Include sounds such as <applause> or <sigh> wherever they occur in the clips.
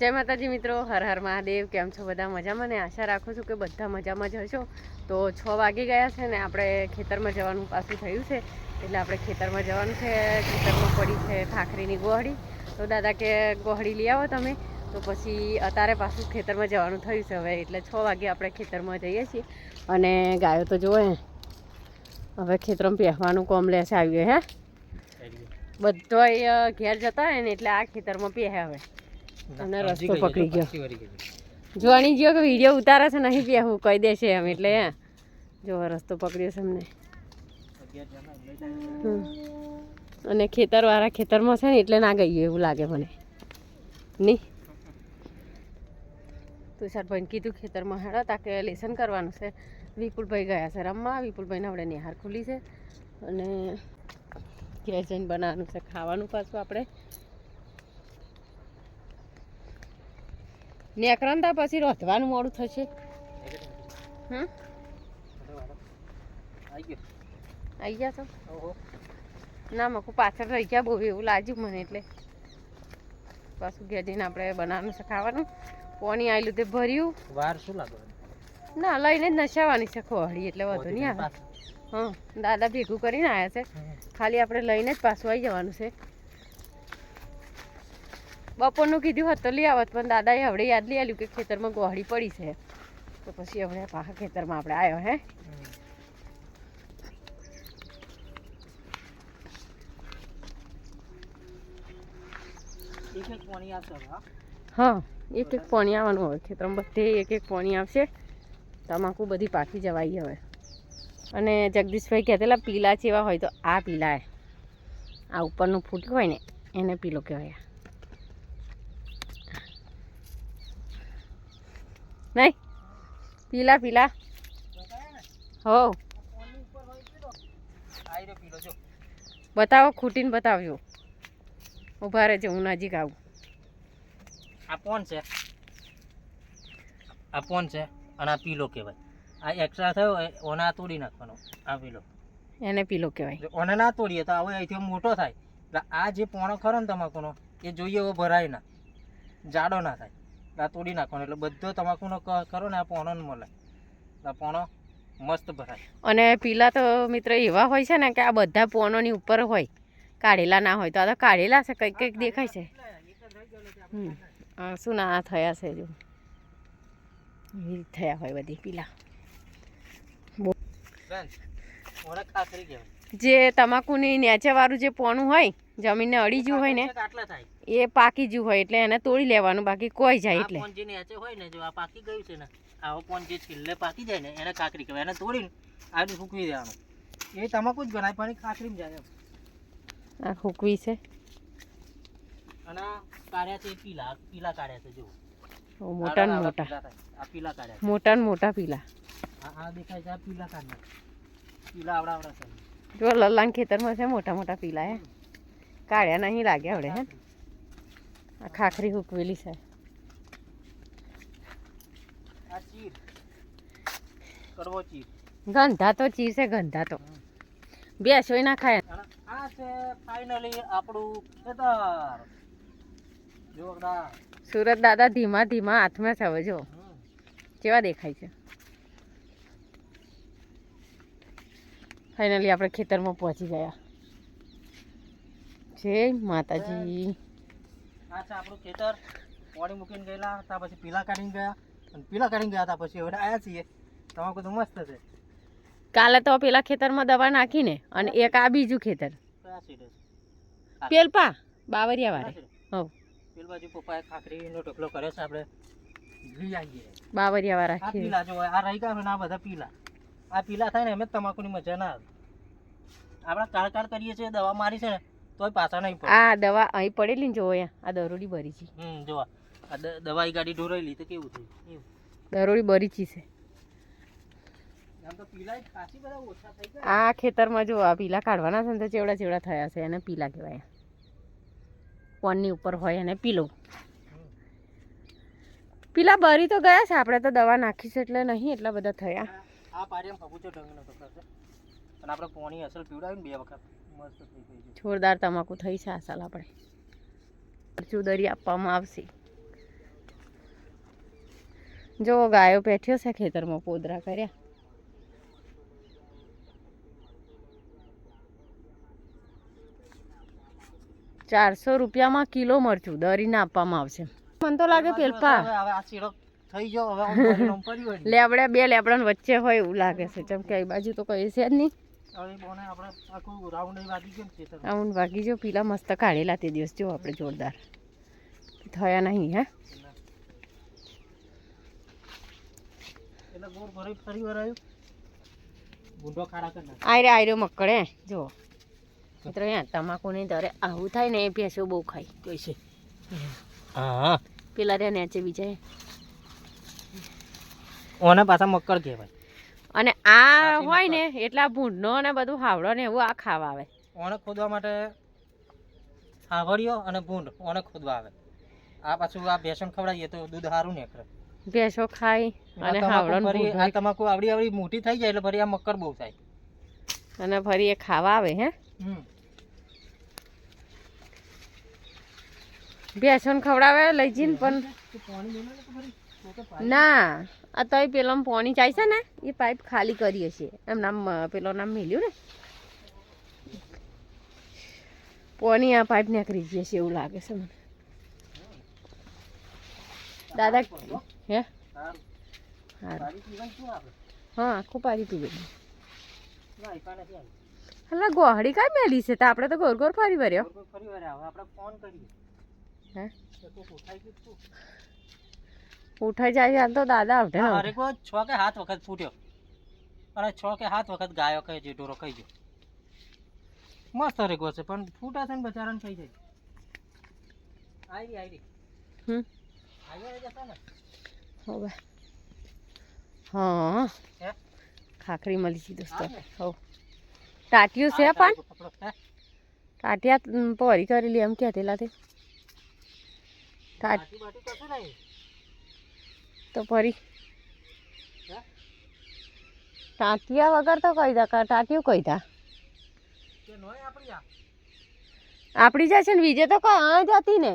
જય માતાજી મિત્રો હર હર મહાદેવ કેમ છો બધા? મજામાં ને? આશા રાખું છું કે બધા મજામાં જ હશો. તો છ વાગી ગયા છે ને આપણે ખેતરમાં જવાનું પાછું થયું છે. એટલે આપણે ખેતરમાં જવાનું છે. ખેતરમાં પડી છે ખાખરીની ગોહડી તો દાદા કે ગોહડી લઈ આવો તમે. તો પછી અત્યારે પાછું ખેતરમાં જવાનું થયું છે હવે. એટલે છ વાગે આપણે ખેતરમાં જઈએ છીએ. અને ગાયો તો જોવે હવે ખેતરમાં પહેવાનું કોમ લેશે આવ્યું હે. બધો ઘેર જતા હોય ને એટલે આ ખેતરમાં પહે હવે. અને રસ્તો પકડી ગયો. જોવાની ગયો. કે વીડિયો ઉતારે છે નહીં બેહું કહી દેશે એમ એટલે હે. જો રસ્તો પકડ્યો છે અમને. અને ખેતરવાળા ખેતરમાં છે ને એટલે ના ગયું એવું લાગે મને. નહીં? તુષારભાઈને કીધું ખેતરમાં હેડો તાકે લેસન કરવાનું છે. વિપુલભાઈ ગયા છે રમવા વિપુલભાઈને આપણે નિહાર ખુલી છે. અને ઘેર જઈને બનાવવાનું છે ખાવાનું પાછું આપણે. નેકરંતા પછી રોધવાનું મોડું થશે. આવી ગયા છો ના મકું પાછળ રહી ગયા બહુ એવું લાગ્યું મને એટલે. પાછું ઘેર જઈને આપણે બનાવવાનું છે ખાવાનું. પોણી આવેલું તે ભર્યું. વાર શું લાગે? ના લઈને જ નશાવાની છે ખોળી એટલે વધુ નહીં આવે. હા દાદા ભેગું કરીને આવ્યા છે. ખાલી આપણે લઈને જ પાછું આવી જવાનું છે. બપોરનું કીધું હોત તો લઈ આવત પણ દાદાએ હવડે યાદ લઈ આવ્યું કે ખેતરમાં ગોહડી પડી છે. તો પછી હવે પાછા ખેતરમાં આપણે આવ્યો હે? હવે, હા? એક એક પાણી આવવાનું હોય ખેતરમાં બધે એક એક પાણી આવશે. તમાકુ બધી પાકી જવાય હવે. અને જગદીશભાઈ કહેતેલા પીલા જેવા હોય તો આ પીલા આ ઉપરનું ફૂટ્યું હોય ને એને પીલો કહેવાય નહીં? પીલા પીલા. હો. પીલો બતાવો ખૂટીને બતાવજો. ઊભા રહેજો હું નજીક આવું. આ પોન છે. આ પોન છે અને આ પીલો કહેવાય. આ એક્સ્ટ્રા થયો ઓને આ તોડી નાખવાનો આ પીલો. એને પીલો કહેવાય. ઓને ના તોડીએ તો હવે અહીંથી મોટો થાય. એટલે આ જે પોણો ખરો ને તમાકુનો એ જોઈએ એવો ભરાય ના. જાડો ના થાય. આ તોડી નાખવાનો. એટલે બધો તમાકુનો કરો ને આ પોણો મળે આ પોણો મસ્ત ભરાય. અને પીલા તો મિત્ર એવા હોય છે ને કે આ બધા પોનોની ઉપર હોય. કાઢેલા ના હોય. તો આ તો કાઢેલા છે. કંઈક કંઈક દેખાય છે. શું ના થયા છે જો. થયા હોય બધી પીલા. જે તમાકુની નેચેવાળું જે પોણું હોય જમીનને અડી જ્યું હોય ને થાય. એ પાકી જ્યું હોય એટલે એને તોડી લેવાનું બાકી કોઈ જાય એટલે. પોન જે નીચે હોય ને જો આ પાકી ગયું છે ને આવો પોન જે છેલ્લે પાકી જાય ને એને કાકરી કહેવાય. એને તોડીને આને સૂકવી દેવાનું. એ તમાકુ જ ગણાય પણ એ જાય આ હુકવી છે. અને કાઢ્યા છે પીલા પીલા કાઢ્યા છે જો. મોટા મોટા. આ પીલા કાઢ્યા મોટા ને મોટા પીલા. આ દેખાય છે આ પીલા કાઢ્યા પીલા આવડા આવડા છે. જો લલ્લાન ખેતરમાં છે મોટા મોટા પીલા હે. કાઢ્યા નહીં લાગે આવડે હે. આ ખાખરી હુકવેલી છે. આ ચીર. કડવો ચીર. ગંધા તો ચીર છે ગંધા તો. બેસોય ના ખાય. આ છે ફાઇનલી આપણું ખેતર. જોરદાર. સુરત દાદા ધીમા ધીમા હાથમાં છે હવે જો. કેવા દેખાય છે. ફાઇનલી આપણે ખેતરમાં પહોંચી ગયા. જય માતાજી. આ છે આપણું ખેતર. પાણી મૂકીને ગયેલા હતા પછી પીલા કાઢીને ગયા. અને પીલા કાઢીને ગયા હતા પછી હવે આવ્યા છીએ. તમાકુ તો મસ્ત છે. કાલે તો પેલા ખેતરમાં દવા નાખીને અને એક આ બીજું ખેતર. પેલપા બાવરિયા વાળે હવ. પેલ બાજુ પપ્પાએ ખાખરીનો ઢોકલો કર્યો છે આપણે. બાવરિયા વાળા આ પીલા જો આ રહી ગયા આ બધા પીલા. આ પીલા થાય ને એમ જ તમાકુની મજા ના આવે. આપણે કાળકાળ કાળ કરીએ છીએ દવા મારી છે ને તોય પાછા નહીં પડે. આ દવા અહીં પડેલી ને જોવો આ દરોડી ભરી છે. હમ જોવા. આ દવાઈ ગાડી ઢોરાયેલી તો કેવું થયું? દરોડી ભરી છે. આ ખેતરમાં જો આ પીલા કાઢવાના છે ને તો ચેવડા ચેવડા થયા છે એને પીલા કહેવાય. પોનની ઉપર હોય એને પીલો. પીલા ભરી તો ગયા છે આપણે તો દવા નાખી છે એટલે નહીં એટલા બધા થયા. આ પારિયામાં કપૂચો ઢંગનો કપડા છે અને આપણે પોણી અસલ પીવડાવીને બે વખત. મસ્ત થઈ ગઈ જોરદાર તમાકુ થઈ છે આ સાલ આપણે ચુદરી આપવામાં આવશે. જો ગાયો બેઠ્યો છે ખેતરમાં પોદરા કર્યા. ચારસો રૂપિયામાં કિલો મરચું દરીને આપવામાં આવશે. મને તો લાગે પેલપા. હવે આ થઈ ગયો હવે. લેબડા બે લેબડા વચ્ચે હોય એવું લાગે છે. જેમ કે આ બાજુ તો કોઈ છે જ નહીં. રાઉન્ડ વાગી ગયું પીલા મસ્ત કાઢેલા તે દિવસ. જો આપણે જોરદાર. થયા નહીં હે. આયરે આયરે મકડે. જો. મિત્રો તમાકુ નહીં દરે આવું થાય ને એ ભેંસો બહુ ખાય. કોઈ છે. હા. પેલા રે નેચે બીજા ઓને પાછા મક્કડ કહેવાય. અને આ હોય ને એટલા ભૂંડનો અને બધું હાવડો ને એવું આ ખાવા આવે. ઓને ખોદવા માટે હાવડિયો અને ભૂંડ ઓને ખોદવા આવે. આ પાછું આ બેસન ખવડાવીએ તો દૂધ સારું નીકળે. ભેંસો ખાય અને તમાકુ હાવડો આ તમાકુ આવડી આવડી મોટી થઈ જાય એટલે ફરી આ મક્કડ બહુ થાય. અને ફરી એ ખાવા આવે હે. હમ. ભેંસોને ખવડાવે લઈ જઈને પણ. ને. તો પેલો પાણી જાય છે ને એ પાઇપ ખાલી કરીએ છીએ એમ નામ પેલો નામ મેલ્યું ને. પાણી આ પાઇપ નીકળી જઈએ છીએ એવું લાગે છે મને. દાદા હે? હા આખું પારી પીવે એટલે ગોહડી કાંઈ મેલી છે? તો આપણે તો ગોર ગોર ફરી વર્યો ફરી વાર આવે આપણે ફોન કરીએ. હે? કે કોક ઉઠાઈ ગયું તું ઉઠાઈ જાય હાલ તો દાદા આવડે હા, ને હરેક વાર છ કે સાત વખત ફૂટ્યો અને છ કે સાત વખત ગાયો કહે છે ઢોરો ખાઈ ગયો મસ્ત હરેક છે પણ ફૂટા છે ને બચારાને ખાઈ જાય આયરી આયરી હમ આયરી જશે ને હવે હા હે ખાખરી મળી છે દોસ્તો આવે ને? હો ટાટિયું છે આ પણ તારું પકડો, હે? ટાટિયા ઉમ, પોરી કરેલી એમ કહેતેલા તે ટાટ બાટી બાટી કશું નહીં તો ફરી. ટાંટિયા વગર તો કહી દા ટાંટિયું કહી દા? આપણી જશે ને બીજે તો કઈ જતી ને.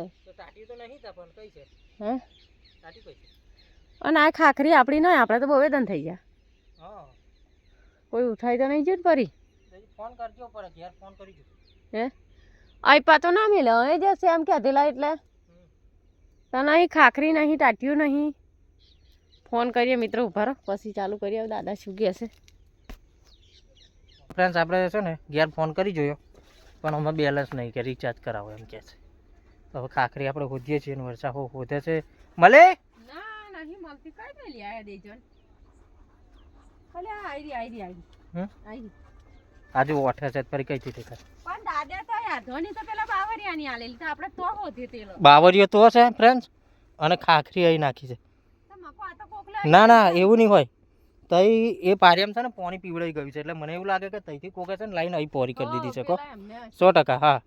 હે? અને આ ખાખરી આપણી નહીં આપણે તો બહુ વેદન થઈ ગયા. કોઈ ઉઠાઈ તો નહીં જ ફરી. ફોન કરજો પર ઘેર ફોન કરી હે? આઈપા તો ના મિલે અહીં જશે એમ કહેતેલા એટલે. તો નહીં ખાખરી નહીં ટાટિયું નહીં. ફોન કરીએ મિત્રો ઊભા રહો. પછી ચાલુ કરીએ. હવે દાદા શું કહે છે? ફ્રેન્ડ્સ આપણે છે ને ઘેર ફોન કરી જોયો. પણ અમે બેલેન્સ નહીં કે રિચાર્જ કરાવો એમ કહે છે. તો હવે ખાખરી આપણે શોધીએ છીએ અને વરસાદ હો છે. મળે ના નહીં મળતી. કઈ દેજો હમ? આજુ ઓઠે છે ફરી કઈ થી દેખાય પણ દાદા તો તો પેલા બાવરિયાની આલેલી તો આપણે તો હોતી તેલો. બાવરીઓ તો છે ફ્રેન્ડ્સ અને ખાખરી અહીં નાખી છે. ના ના એવું નહીં હોય. તઈ એ પારિયામ છે ને પાણી પીવડાઈ ગયું છે. એટલે મને એવું લાગે કે તઈથી કોકે છે ને લાઈન અહીં પોરી કરી દીધી છે કો. સો ટકા હા.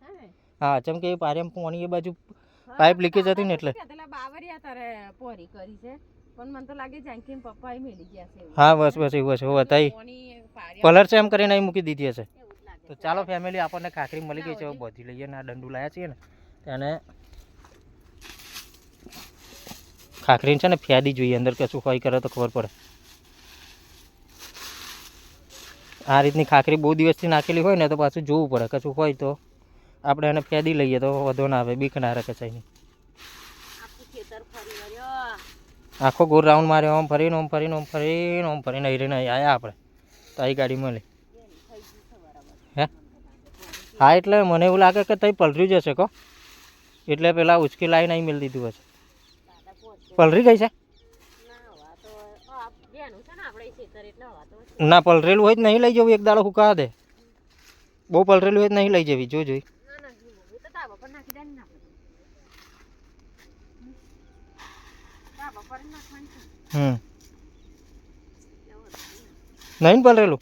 હા જેમ કે એ પારિયામ પાણી એ બાજુ પાઇપ લીકેજ હતી ને એટલે. બાવરિયા તારે પોરી કરી છે. પણ મને તો લાગે જાનકી પપ્પા એ મેલી ગયા છે હા બસ બસ એવું છે હોવા તઈ કલર છે એમ કરીને અહીં મૂકી દીધી હશે. તો ચાલો ફેમિલી આપણને ખાખરી મળી ગઈ છે બધી લઈએ ને આ દંડુ લાયા છીએ ને. તેને ખાખરીને છે ને ફ્યાદી જોઈએ અંદર કશું હોય કરે તો ખબર પડે. આ રીતની ખાખરી બહુ દિવસથી નાખેલી હોય ને તો પાછું જોવું પડે કશું હોય તો. આપણે એને ફેદી લઈએ તો વધો ના આવે બીક ના રહે ચાઈની આખું ગોળ રાઉન્ડ માર્યો આમ ફરીને આમ ફરીને આમ ફરીને આમ ફરીને અહીં રહીને આયા આપણે. તો અહીં ગાડી મળી. હે? હા એટલે મને એવું લાગે કે તઈ પલરી જશે કો. એટલે પેલા ઉચકી લાઈને અહીં મેળ દીધું હશે. પલરી ગઈ છે ના, પલરેલું હોય જ નહીં લઈ જવું, એક દાડો હુકા દે બહુ પલરેલું હોય તો નહીં લઈ જવી, જો તો. હમ. જ. નહીં પલરેલું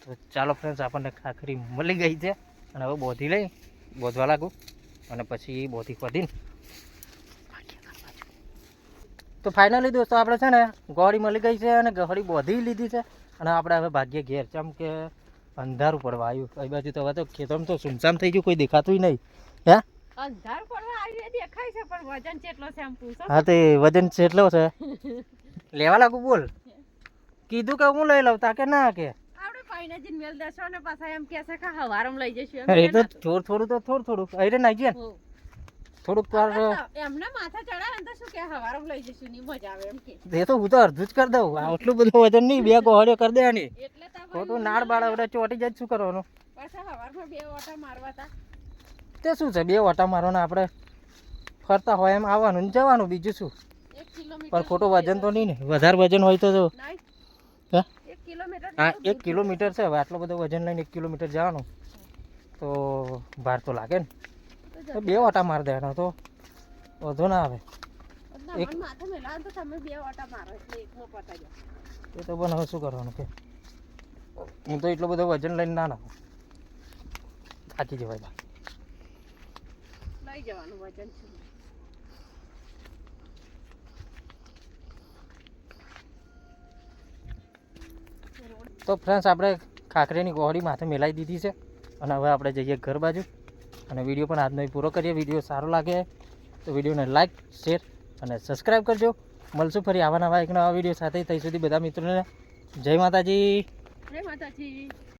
તો ચાલો ફ્રેન્ડ્સ આપણને ખાખરી મળી ગઈ છે અને હવે બોધી લઈ, બોધવા લાગું અને પછી બોધી ખોદીને તો ફાઇનલી દોસ્તો આપણે છે ને ગોળી મળી ગઈ છે અને ગહોળી બોધી લીધી છે અને આપણે હવે ભાગ્ય ઘેર ચમ કે અંધારું પડવા આવ્યું. એ બાજુ તો હવે તો ખેતરમાં તો સુમસામ થઈ ગયું કોઈ દેખાતું નહીં. હે? હા તે વજન કેટલો છે? <laughs> લેવા લાગુ બોલ. કીધું કે હું લઈ લઉં તા કે ના કે. પાઈને જઈને મેલ દેશો ને પાછા એમ કહે છે કે હવારમાં લઈ જઈશું એમ તો ના. થોડું થોડું તો થોડું થોડું. અરે નાઈ થોડુંક વાર એમને માથા ચડાવે તો શું કે હવારમાં લઈ જઈશું ની મજા આવે એમ કે. એ તો હું તો અડધું જ કરી દઉં. આટલું બધું વજન નહીં બે ગોળીઓ કરી દેવાની. એટલે ખોટું નાળ બાળ વડે ચોટી જાય શું કરવાનું? પાછા હવારમાં બે ઓટા મારવા તા તે શું છે બે વટા મારવાના આપણે? ફરતા હોય એમ આવવાનું ને જવાનું બીજું શું? પણ ખોટું વજન તો નહીં ને. વધારે વજન હોય તો કિલોમીટર હા એક કિલોમીટર છે. હવે આટલો બધો વજન લઈને એક કિલોમીટર જવાનું. તો ભાર તો લાગે ને. તો બે ઓટા મારી દેવાનો તો. વધુ ના આવે. એક-. એ તો પણ હવે શું કરવાનું કે? હું તો એટલું બધો વજન લઈને ના નાખું. થાકી જવાય લઈ જવાનું વજન શું તો ફ્રેન્ડ્સ આપણે ખાખરેની ગોળી માથે મેલાવી દીધી છે. અને હવે આપણે જઈએ ઘર બાજુ. અને વીડિયો પણ આજનો પૂરો કરીએ. વીડિયો સારો લાગે તો વિડીયોને લાઈક શેર અને સબસ્ક્રાઈબ કરજો. મળશું ફરી આવા નવા એક નવા વીડિયો સાથે. ત્યાં સુધી બધા મિત્રોને જય માતાજી. જય માતાજી.